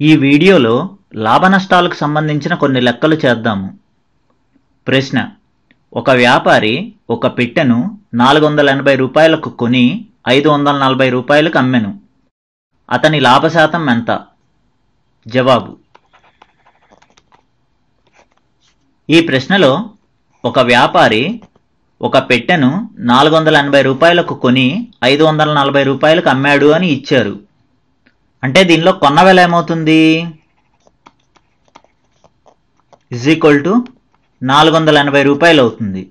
ఈ వీడియోలో లాభనష్టాలకు సంబంధించిన కొన్ని లెక్కలు చేద్దాము. ప్రశ్న ఒక వ్యాపారి ఒక పెట్టెను నాలుగు వందల ఎనభై రూపాయలకు కొని ఐదు వందల నలభై రూపాయలకు అమ్మెను. అతని లాభశాతం ఎంత? జవాబు ఈ ప్రశ్నలో ఒక వ్యాపారి ఒక పెట్టెను నాలుగు వందల ఎనభై రూపాయలకు కొని ఐదు వందల నలభై రూపాయలకు అమ్మాడు అని ఇచ్చారు. అంటే దీనిలో కొన్న వెల ఏమవుతుంది? ఇజ్ ఈక్వల్ టు నాలుగు వందల ఎనభై రూపాయలు అవుతుంది.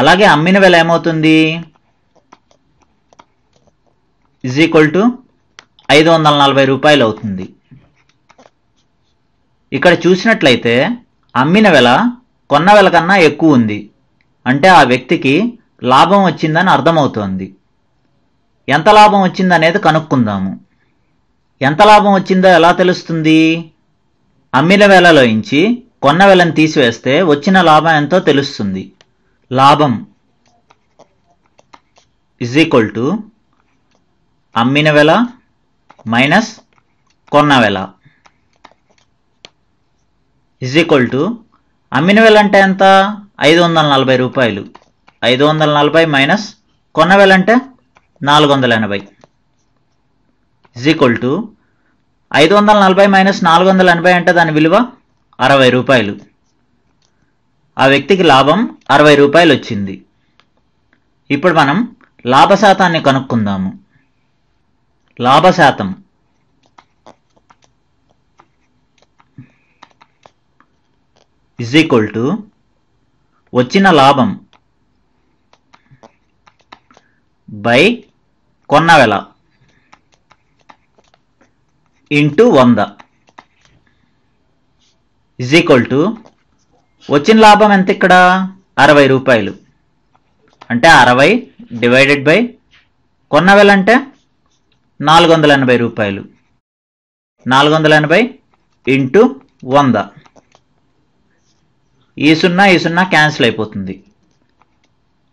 అలాగే అమ్మిన వెల ఏమవుతుంది? ఇజ్ ఈక్వల్ టు ఐదు వందల నలభై రూపాయలు అవుతుంది. ఇక్కడ చూసినట్లయితే అమ్మిన వెల కొన్న వెల కన్నా ఎక్కువ ఉంది. అంటే ఆ వ్యక్తికి లాభం వచ్చిందని అర్థమవుతోంది. ఎంత లాభం వచ్చిందనేది కనుక్కుందాము. ఎంత లాభం వచ్చిందో ఎలా తెలుస్తుంది? అమ్మిన వేలలోంచి కొన్న వేలను తీసివేస్తే వచ్చిన లాభం ఎంతో తెలుస్తుంది. లాభం ఇజ్ ఈక్వల్ టు అమ్మిన వెల మైనస్ కొన్న వెల ఇజ్ ఈక్వల్ టు అమ్మిన వెల అంటే ఎంత? ఐదు వందల నలభై రూపాయలు. ఐదు వందల నలభై మైనస్ కొన్న వెల అంటే నాలుగు వందల ఎనభై ఇజ్ ఈక్వల్ టు ఐదు వందల నలభై మైనస్ నాలుగు వందల ఎనభై అంటే దాని విలువ అరవై రూపాయలు. ఆ వ్యక్తికి లాభం అరవై రూపాయలు వచ్చింది. ఇప్పుడు మనం లాభశాతాన్ని కనుక్కుందాము. లాభశాతం. ఇజ్ ఈక్వల్ టు వచ్చిన లాభం బై కొన్న వెల ఇంటూ వంద. ఇజ్ ఈక్వల్ టు వచ్చిన లాభం ఎంత ఇక్కడ అరవై రూపాయలు. అంటే అరవై డివైడెడ్ బై కొన్న వెల అంటే నాలుగు వందల ఎనభై రూపాయలు. నాలుగు వందల ఎనభై ఇంటూ వంద. ఈ సున్నా ఈ సున్నా క్యాన్సిల్ అయిపోతుంది.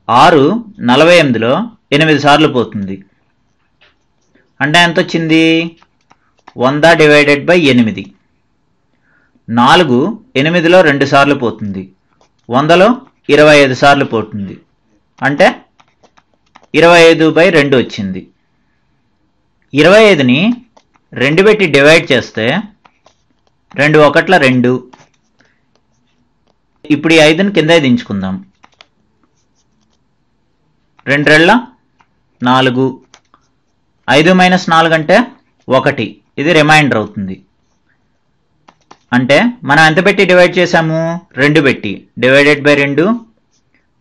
ఆరు నలభై ఎనిమిదిలో ఎనిమిది సార్లు పోతుంది. అంటే ఎంత వచ్చింది వంద డివైడెడ్ బై ఎనిమిది. నాలుగు ఎనిమిదిలో రెండు సార్లు పోతుంది. వందలో ఇరవై ఐదు సార్లు పోతుంది. అంటే ఇరవై ఐదు బై రెండు వచ్చింది. ఇరవై ఐదుని రెండు పెట్టి డివైడ్ చేస్తే రెండు ఒకట్ల రెండు. ఇప్పుడు ఈ ఐదుని కింద దించుకుందాం. రెండు రెళ్ళ నాలుగు. ఐదు మైనస్ నాలుగు అంటే ఒకటి. ఇది రిమైండర్ అవుతుంది. అంటే మనం ఎంత పెట్టి డివైడ్ చేసాము రెండు పెట్టి. డివైడెడ్ బై రెండు.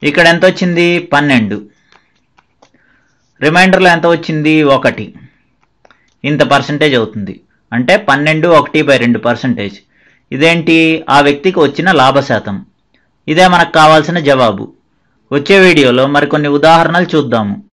ఇక్కడ ఎంత వచ్చింది? పన్నెండు. రిమైండర్లో ఎంత వచ్చింది? ఒకటి. ఇంత పర్సంటేజ్ అవుతుంది. అంటే పన్నెండు ఒకటి బై రెండు పర్సంటేజ్. ఇదేంటి? ఆ వ్యక్తికి వచ్చిన లాభశాతం. ఇదే మనకు కావాల్సిన జవాబు. వచ్చే వీడియోలో మరికొన్ని ఉదాహరణలు చూద్దాము.